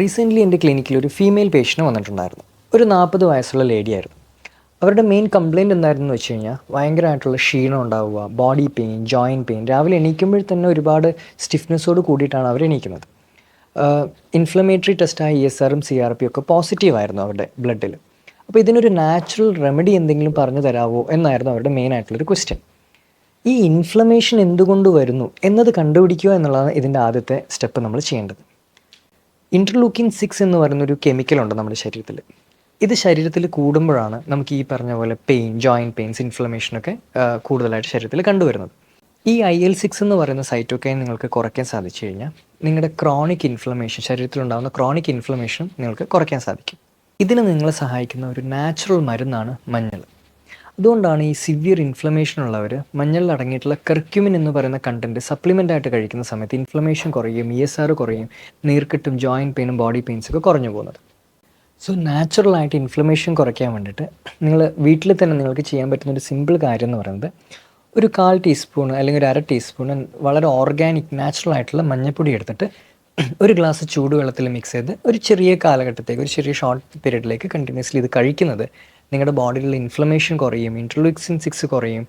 Recently എന്റെ ക്ലിനിക്കിൽ ഒരു ഫീമെയിൽ പേഷ്യന്റ് വന്നിട്ടുണ്ടായിരുന്നു. ഒരു നാൽപ്പത് വയസ്സുള്ള ലേഡിയായിരുന്നു അവരുടെ മെയിൻ കംപ്ലയിന്റ് എന്തായിരുന്നു വെച്ച് കഴിഞ്ഞാൽ ഭയങ്കരമായിട്ടുള്ള ക്ഷീണം ഉണ്ടാവുക ബോഡി പെയിൻ ജോയിന്റ് പെയിൻ രാവിലെ എണീക്കുമ്പോൾ തന്നെ ഒരുപാട് സ്റ്റിഫ്നെസ്സോട് കൂടിയിട്ടാണ് അവർ എണീക്കുന്നത്. ഇൻഫ്ലമേറ്ററി ടെസ്റ്റായ ഇ എസ് ആറും സി ആർ പി ഒക്കെ പോസിറ്റീവ് ആയിരുന്നു അവരുടെ ബ്ലഡിൽ അപ്പോൾ ഇതിനൊരു നാച്ചുറൽ റെമഡി എന്തെങ്കിലും പറഞ്ഞു തരാമോ എന്നായിരുന്നു അവരുടെ മെയിൻ ആയിട്ടുള്ളൊരു ക്വസ്റ്റ്യൻ ഈ ഇൻഫ്ലമേഷൻ എന്തുകൊണ്ട് വരുന്നു? എന്നത് കണ്ടുപിടിക്കുക എന്നുള്ളതാണ് ഇതിന്റെ ആദ്യത്തെ സ്റ്റെപ്പ് നമ്മൾ ചെയ്യേണ്ടത്. ഇന്റർലൂക്കിൻ സിക്സ് എന്ന് പറയുന്നൊരു കെമിക്കലുണ്ട് നമ്മുടെ ശരീരത്തിൽ ഇത് ശരീരത്തിൽ കൂടുമ്പോഴാണ് നമുക്ക് ഈ പറഞ്ഞ പോലെ പെയിൻ ജോയിന്റ് പെയിൻസ് ഇൻഫ്ലമേഷനൊക്കെ കൂടുതലായിട്ട് ശരീരത്തിൽ കണ്ടുവരുന്നത്. ഈ ഐ എൽ സിക്സ് എന്ന് പറയുന്ന സൈറ്റൊക്കെ നിങ്ങൾക്ക് കുറയ്ക്കാൻ സാധിച്ചു കഴിഞ്ഞാൽ നിങ്ങളുടെ ക്രോണിക് ഇൻഫ്ലമേഷൻ ശരീരത്തിലുണ്ടാകുന്ന ക്രോണിക് ഇൻഫ്ലമേഷനും നിങ്ങൾക്ക് കുറയ്ക്കാൻ സാധിക്കും. ഇതിന് നിങ്ങളെ സഹായിക്കുന്ന ഒരു നാച്ചുറൽ മരുന്നാണ് മഞ്ഞൾ. അതുകൊണ്ടാണ് ഈ സിവിയർ ഇൻഫ്ലമേഷൻ ഉള്ളവർ മഞ്ഞളിൽ അടങ്ങിയിട്ടുള്ള കർക്യുമിൻ എന്ന് പറയുന്ന കണ്ടന്റ് സപ്ലിമെന്റ് ആയിട്ട് കഴിക്കുന്ന സമയത്ത് ഇൻഫ്ലമേഷൻ കുറയും ഇ എസ് ആർ കുറയും നീർക്കെട്ടും ജോയിന്റ് പെയിനും ബോഡി പെയിൻസൊക്കെ കുറഞ്ഞു പോകുന്നത്. സോ നാച്ചുറലായിട്ട് ഇൻഫ്ലമേഷൻ കുറയ്ക്കാൻ വേണ്ടിയിട്ട് നിങ്ങൾ വീട്ടിൽ തന്നെ നിങ്ങൾക്ക് ചെയ്യാൻ പറ്റുന്ന ഒരു സിമ്പിൾ കാര്യം എന്ന് പറയുന്നത് ഒരു കാൽ ടീസ്പൂൺ അല്ലെങ്കിൽ ഒരു അര ടീസ്പൂൺ വളരെ ഓർഗാനിക് നാച്ചുറൽ ആയിട്ടുള്ള മഞ്ഞൾപ്പൊടി എടുത്തിട്ട് ഒരു ഗ്ലാസ് ചൂടുവെള്ളത്തിൽ മിക്സ് ചെയ്ത് ഒരു ചെറിയ കാലഘട്ടത്തേക്ക് ഒരു ചെറിയ ഷോർട്ട് പീരീഡിലേക്ക് കണ്ടിന്യൂസ്ലി ഇത് കഴിക്കുന്നത് നിങ്ങളുടെ ബോഡിയിലുള്ള ഇൻഫ്ലമേഷൻ കുറയും ഇൻട്രലൂക്സിൻ സിക്സ് കുറയും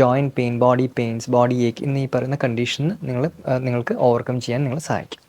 joint pain body pains body ache എന്നീ പറയുന്ന കണ്ടീഷൻ നിങ്ങൾ നിങ്ങൾക്ക് ഓവർകം ചെയ്യാൻ നിങ്ങളെ സഹായിക്കും.